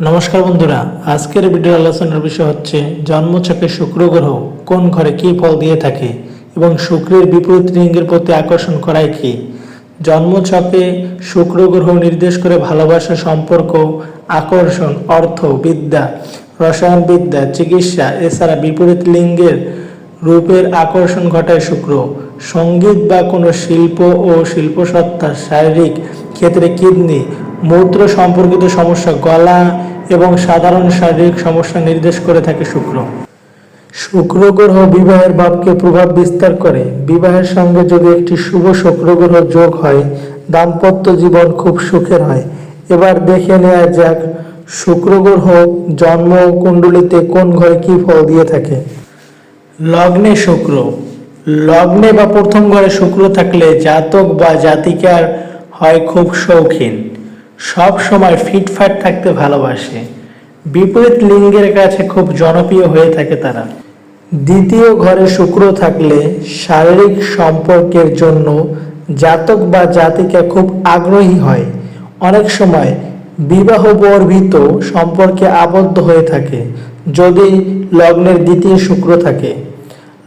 নমস্কার বন্ধুরা, আজকের ভিডিও আলোচনার বিষয় হচ্ছে জন্মছকে শুক্র গ্রহ কোন ঘরে কি ফল দিয়ে থাকে এবং শুক্রের বিপরীত লিঙ্গের প্রতি আকর্ষণ করায় কি? জন্মছকে শুক্র গ্রহ নির্দেশ করে ভালোবাসা, সম্পর্ক, আকর্ষণ, অর্থ, বিদ্যা রসায়নবিদ্যা চিকিৎসা, এছাড়া বিপরীত লিঙ্গের রূপের আকর্ষণ ঘটায় শুক্র। সংগীত বা কোনো শিল্প ও শিল্পসত্তা শারীরিক ক্ষেত্রে কিডনি মূত্র সম্পর্কিত সমস্যা, গলা এবং সাধারণ শারীরিক সমস্যা নির্দেশ করে থাকে শুক্র। শুক্র গ্রহ বিবাহের ভাবকে প্রভাব বিস্তার করে। বিবাহের সঙ্গে যদি একটি শুভ শুক্র গ্রহ যোগ হয়, দাম্পত্য জীবন খুব সুখের হয়। এবার দেখে নেওয়া যাক, শুক্র গ্রহ জন্ম কুণ্ডলিতে কোন ঘরে কি ফল দিয়ে থাকে। লগ্নে শুক্র। লগ্নে বা প্রথম ঘরে শুক্র থাকলে জাতক বা জাতিকার হয় খুব শৌখিন। সব সময় ফিটফাট থাকতে ভালোবাসে। বিপরীত লিঙ্গের কাছে খুব জনপ্রিয় হয়ে থাকে তারা। দ্বিতীয় ঘরে শুক্র থাকলে শারীরিক সম্পর্কের জন্য জাতক বা জাতিকা খুব আগ্রহী হয়। অনেক সময় বিবাহ বর্ধিত সম্পর্কে আবদ্ধ হয়ে থাকে, যদি লগ্নের দ্বিতীয় শুক্র থাকে।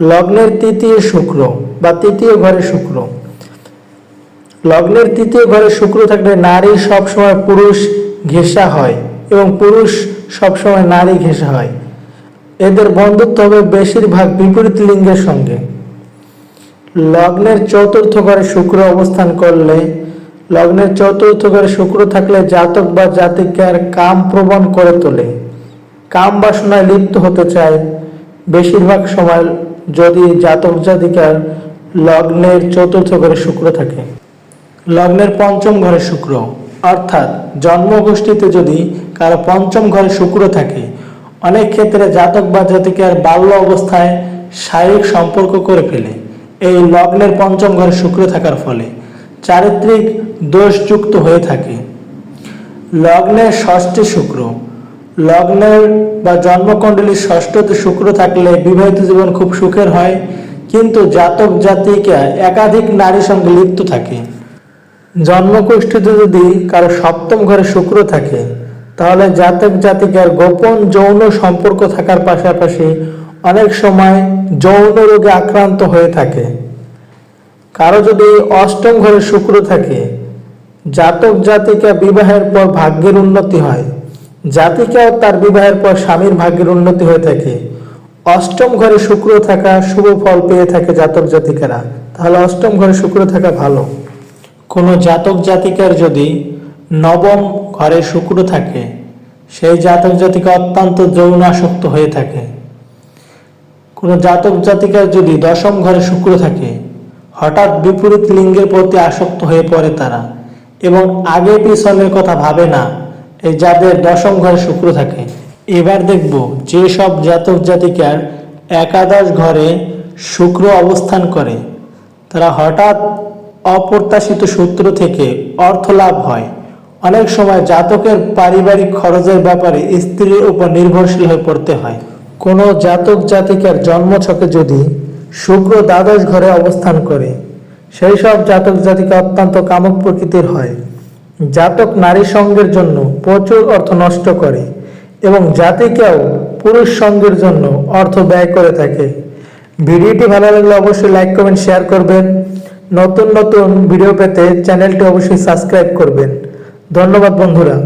লগ্নের তৃতীয় শুক্র বা তৃতীয় ঘরে শুক্র। লগ্নের তৃতীয় ঘরে শুক্র থাকলে নারী সবসময় পুরুষ ঘেঁষা হয় এবং পুরুষ সবসময় নারী ঘেঁষা হয়। এদের বন্ধুত্ব হবে বেশিরভাগ বিপরীত লিঙ্গের সঙ্গে। লগ্নের চতুর্থ ঘরে শুক্র অবস্থান করলে, লগ্নের চতুর্থ ঘরে শুক্র থাকলে জাতক বা জাতিকার কাম প্রবণ করে তোলে। কাম বাসনায় লিপ্ত হতে চায়। বেশিরভাগ সময় যদি জাতক জাতিকার লগ্নের চতুর্থ ঘরে শুক্র থাকে। লগ্নের পঞ্চম ঘরে শুক্র। অর্থাৎ জন্মগোষ্ঠীতে যদি কারও পঞ্চম ঘরে শুক্র থাকে, অনেক ক্ষেত্রে জাতক বা জাতিকার বাল্য অবস্থায় শারীরিক সম্পর্ক করে ফেলে। এই লগ্নের পঞ্চম ঘরে শুক্র থাকার ফলে চারিত্রিক দোষযুক্ত হয়ে থাকে। লগ্নের ষষ্ঠে শুক্র। লগ্নের বা জন্মকুণ্ডলীর ষষ্ঠতে শুক্র থাকলে বিবাহিত জীবন খুব সুখের হয়, কিন্তু জাতক জাতিকা একাধিক নারীর সঙ্গে লিপ্ত থাকে। জন্মকুষ্ঠিতে যদি কারও সপ্তম ঘরে শুক্র থাকে, তাহলে জাতক জাতিকার গোপন যৌন সম্পর্ক থাকার পাশাপাশি অনেক সময় যৌন রোগে আক্রান্ত হয়ে থাকে। কারও যদি অষ্টম ঘরে শুক্র থাকে, জাতক জাতিকা বিবাহের পর ভাগ্যের উন্নতি হয়। জাতিকাও তার বিবাহের পর স্বামীর ভাগ্যের উন্নতি হয়ে থাকে। অষ্টম ঘরে শুক্র থাকা শুভ ফল পেয়ে থাকে জাতক জাতিকারা। তাহলে অষ্টম ঘরে শুক্র থাকা ভালো। কোনো জাতক জাতিকার যদি নবম ঘরে শুক্র থাকে, সেই জাতক জাতিকা অত্যন্ত যৌন আসক্ত হয়ে থাকে। কোনো জাতক জাতিকার যদি দশম ঘরে শুক্র থাকে, হঠাৎ বিপরীত লিঙ্গের প্রতি আসক্ত হয়ে পড়ে তারা এবং আগে পিছনের কথা ভাবে না, এই যাদের দশম ঘরে শুক্র থাকে, এবার দেখব যে সব জাতক জাতিকার একাদশ ঘরে শুক্র অবস্থান করে, তারা হঠাৎ অপ্রত্যাশিত সূত্র থেকে অর্থ লাভ হয়। অনেক সময় জাতকের পারিবারিক খরচের ব্যাপারে স্ত্রীর উপর নির্ভরশীল হয়ে পড়তে হয়। কোনো জাতক জাতিকার জন্মছকে যদি শুক্র দ্বাদশ ঘরে অবস্থান করে, সেই সব জাতক জাতিকা অত্যন্ত কামক প্রকৃতির হয়। জাতক নারী সঙ্গের জন্য প্রচুর অর্থ নষ্ট করে এবং জাতিকেও পুরুষ সঙ্গের জন্য অর্থ ব্যয় করে থাকে। ভিডিওটি ভালো লাগলে অবশ্যই লাইক কমেন্ট শেয়ার করবেন। নতুন নতুন ভিডিও পেতে চ্যানেলটি অবশ্যই সাবস্ক্রাইব করবেন। ধন্যবাদ বন্ধুরা।